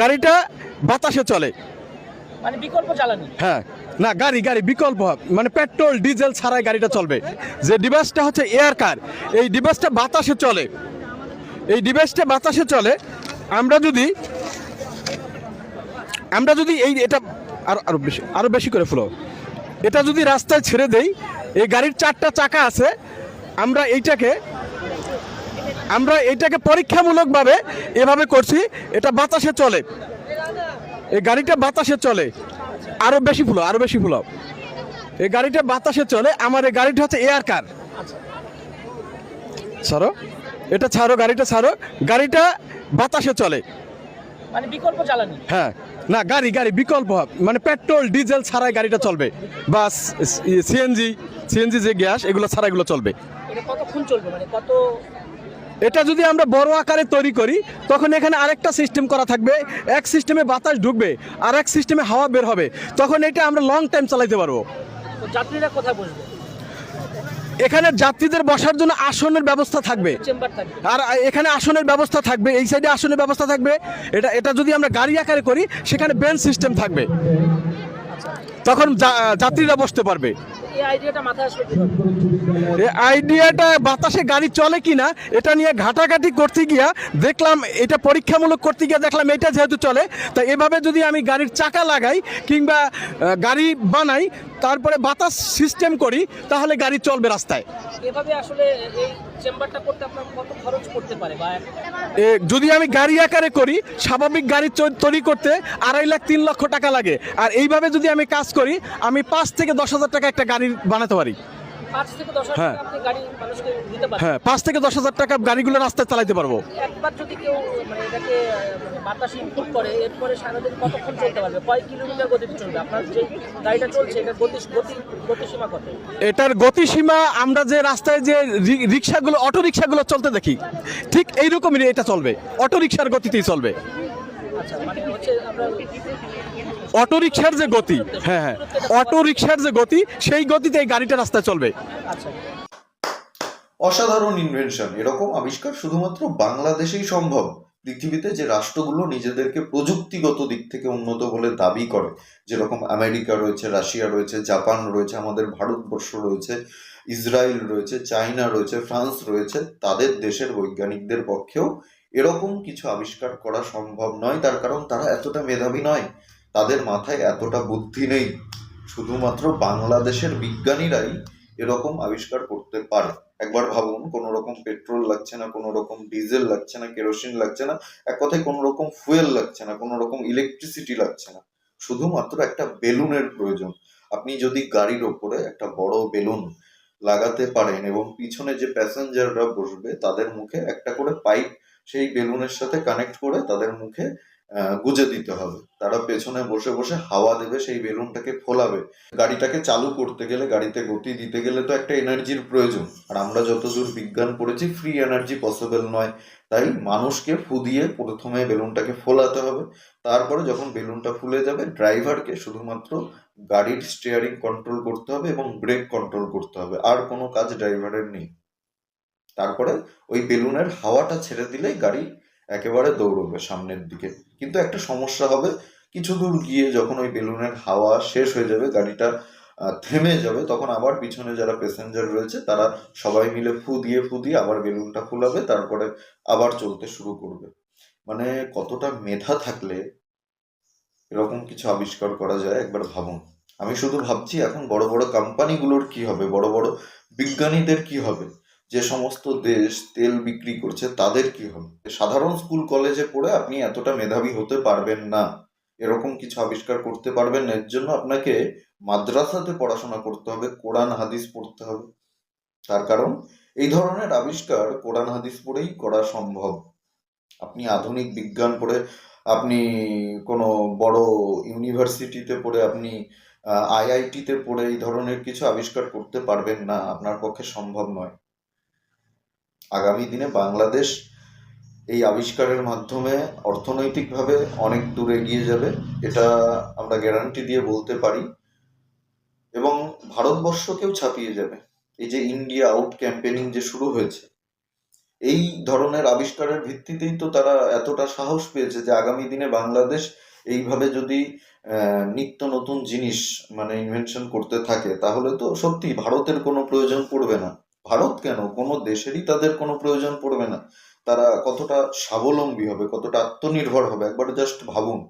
গাড়িটা বাতাসে চলে। মানে বিকল্প জ্বালানি হ্যাঁ। না গাড়ি গাড়ি বিকল্প। মানে পেট্রোল ডিজেল ছাড়াই গাড়িটা চলবে। যে ডিভাইসটা হচ্ছে এয়ার কার এই ডিভাইসটা বাতাসে চলে। এই ডিভাইসটা বাতাসে চলে আমরা যদি আমরা যদি এই এটা আরও আরও বেশি আরও বেশি করে ফ্লো এটা যদি রাস্তায় ছেড়ে দেই এই গাড়ির চারটা চাকা আছে আমরা এইটাকে আমরা এইটাকে পরীক্ষামূলকভাবে এভাবে করছি এটা বাতাসে চলে। এই গাড়িটা বাতাসে চলে। আরও বেশি ফুলো আরও বেশি ফুলো এই গাড়িটা বাতাসে চলে আমার এই গাড়িটা হচ্ছে এয়ার কার। ছাড়ো এটা ছাড়ো গাড়িটা ছাড়ো। গাড়িটা বাতাসে চলে। মানে বিকল্প জ্বালানি? হ্যাঁ। না গাড়ি গাড়ি বিকল্প। মানে পেট্রোল ডিজেল ছাড়াই গাড়িটা চলবে। বাস সিএনজি সিএনজি যে গ্যাস এগুলো ছাড়া এগুলো চলবে। এটা কতক্ষণ চলবে? মানে কত এটা যদি আমরা বড় আকারে তৈরি করি তখন এখানে আরেকটা সিস্টেম করা থাকবে। এক সিস্টেমে বাতাস ঢুকবে আর এক সিস্টেমে হাওয়া বের হবে। তখন এটা আমরা লং টাইম চালাইতে পারব। যাত্রীরা কোথায় বসবে? এখানে যাত্রীদের বসার জন্য আসনের ব্যবস্থা থাকবে। আর এখানে আসনের ব্যবস্থা থাকবে এই সাইডে আসনের ব্যবস্থা থাকবে। এটা এটা যদি আমরা গাড়ি আকারে করি সেখানে বেঞ্চ সিস্টেম থাকবে। তখন যা- যাত্রীরা বসতে পারবে। আইডিয়াটা বাতাসে গাড়ি চলে কিনা এটা নিয়ে ঘাটাঘাটি করতে গিয়া দেখলাম এটা পরীক্ষামূলক করতে গিয়ে দেখলাম এটা যেহেতু চলে তা এভাবে যদি আমি গাড়ির চাকা লাগাই কিংবা গাড়ি বানাই তারপরে বাতাস সিস্টেম করি তাহলে গাড়ি চলবে রাস্তায়। এভাবে আসলে এই যদি আমি গাড়ি আকারে করি, স্বাভাবিক গাড়ি তৈরি করতে আড়াই লাখ, তিন লক্ষ টাকা লাগে। আর এইভাবে যদি আমি কাজ করি, আমি পাঁচ থেকে দশ হাজার টাকা একটা গাড়ি বানাতে পারি। হ্যাঁ। হ্যাঁ পাঁচ থেকে দশ হাজার টাকা গাড়িগুলো রাস্তায় চালাতে পারব। একবার যদি কেউ মানে এটাকে মানে বাতাস ইনপুট করে এরপরে সারাদিন কতক্ষণ চলতে পারবে? কয় কিলোমিটার গতিতে চলবে? আপনার যে গাড়িটা চলছে এটা গতি গতি গতিসীমা কত? এটার গতিসীমা আমরা যে রাস্তায় যে রিক্সাগুলো অটো রিক্সাগুলো চলতে দেখি ঠিক এইরকমই এটা চলবে। অটো রিক্সার গতিতেই চলবে। আচ্ছা মানে হচ্ছে অটো রিক্সার যে গতি হ্যাঁ হ্যাঁ অটো রিক্সার যে গতি, সেই গতিতে এই গাড়িটা রাস্তায় চলবে। অসাধারণ ইনভেনশন এরকম আবিষ্কার শুধুমাত্র বাংলাদেশেই সম্ভব। পৃথিবীতে যে রাষ্ট্রগুলো নিজেদেরকে প্রযুক্তিগত দিক থেকে উন্নত বলে দাবি করে, যেরকম আমেরিকা রয়েছে, রাশিয়া রয়েছে, জাপান রয়েছে, আমাদের ভারতবর্ষ রয়েছে, ইসরায়েল রয়েছে, চায়না রয়েছে, ফ্রান্স রয়েছে, তাদের দেশের বৈজ্ঞানিকদের পক্ষেও এরকম কিছু আবিষ্কার করা সম্ভব নয়। তার কারণ তারা এতটা মেধাবী নয়। তাদের মাথায় এতটা বুদ্ধি নেই, শুধুমাত্র বাংলাদেশের বিজ্ঞানীরাই এরকম আবিষ্কার করতে পারে একবার ভাবুন কোনো রকম পেট্রোল লাগছে না কোনো রকম ডিজেল লাগছে না, কেরোসিন লাগছে না, এক কথায় কোনো রকম ফুয়েল লাগছে না কোনো রকম ইলেকট্রিসিটি লাগছে না। শুধুমাত্র একটা বেলুনের প্রয়োজন। আপনি যদি গাড়ির ওপরে একটা বড় বেলুন লাগাতে পারেন এবং পিছনে যে প্যাসেঞ্জাররা বসবে, তাদের মুখে একটা করে পাইপ সেই বেলুনের সাথে কানেক্ট করে তাদের মুখে গুজে দিতে হবে। তারা পেছনে বসে বসে হাওয়া দেবে, সেই বেলুনটাকে ফোলাবে। গাড়িটাকে চালু করতে গেলে, গাড়িতে গতি দিতে গেলে তো একটা এনার্জির প্রয়োজন। আর আমরা যতদূর বিজ্ঞান পড়েছি ফ্রি এনার্জি পসিবল নয়। তাই মানুষকে ফু দিয়ে প্রথমে বেলুনটাকে ফোলাতে হবে। তারপরে যখন বেলুনটা ফুলে যাবে, ড্রাইভারকে শুধুমাত্র গাড়ির স্টিয়ারিং কন্ট্রোল করতে হবে এবং ব্রেক কন্ট্রোল করতে হবে। আর কোনো কাজ ড্রাইভারের নেই। তারপরে ওই বেলুনের হাওয়াটা ছেড়ে দিলেই গাড়ি একেবারে দৌড়বে সামনের দিকে। কিন্তু একটা সমস্যা হবে। কিছু দূর গিয়ে যখন ওই বেলুনের হাওয়া শেষ হয়ে যাবে, গাড়িটা থেমে যাবে, তখন আবার পিছনে যারা প্যাসেঞ্জার রয়েছে, তারা সবাই মিলে ফু দিয়ে ফু দিয়ে আবার বেলুনটা ফুলাবে, তারপরে আবার চলতে শুরু করবে। মানে কতটা মেধা থাকলে এরকম কিছু আবিষ্কার করা যায়, একবার ভাবুন। আমি শুধু ভাবছি এখন বড় বড় কোম্পানিগুলোর কি হবে, বড় বড় বিজ্ঞানীদের কি হবে? যে সমস্ত দেশ তেল বিক্রি করছে, তাদের কি হবে? সাধারণ স্কুল কলেজে পড়ে আপনি এতটা মেধাবী হতে পারবেন না। এরকম কিছু আবিষ্কার করতে পারবেন না। এর জন্য আপনাকে মাদ্রাসাতে পড়াশোনা করতে হবে, কোরআন, হাদিস পড়তে হবে। তার কারণ, এই ধরনের আবিষ্কার কোরআন, হাদিস পড়েই করা সম্ভব। আপনি আধুনিক বিজ্ঞান পড়ে, আপনি কোনো বড় ইউনিভার্সিটিতে পড়ে, আপনি আইআইটিতে পড়ে এই ধরনের কিছু আবিষ্কার করতে পারবেন না। আপনার পক্ষে সম্ভব নয়। আগামী দিনে বাংলাদেশ এই আবিষ্কারের মাধ্যমে অর্থনৈতিকভাবে অনেক দূর এগিয়ে যাবে, এটা আমরা গ্যারান্টি দিয়ে বলতে পারি। এবং ভারতবর্ষকেও ছাপিয়ে যাবে। এই যে ইন্ডিয়া আউট ক্যাম্পেনিং যে শুরু হয়েছে, এই ধরনের আবিষ্কারের ভিত্তিতেই তো তারা এতটা সাহস পেয়েছে যে আগামী দিনে বাংলাদেশ এইভাবে যদি নিত্য নতুন জিনিস মানে ইনভেনশন করতে থাকে, তাহলে তো সত্যি ভারতের কোনো প্রয়োজন পড়বে না। ভারত কেন? কোনো দেশেরই তাদের কোনো প্রয়োজন পড়বে না। তারা কতটা স্বাবলম্বী হবে, কতটা আত্মনির্ভর হবে, একবার জাস্ট ভাবুন।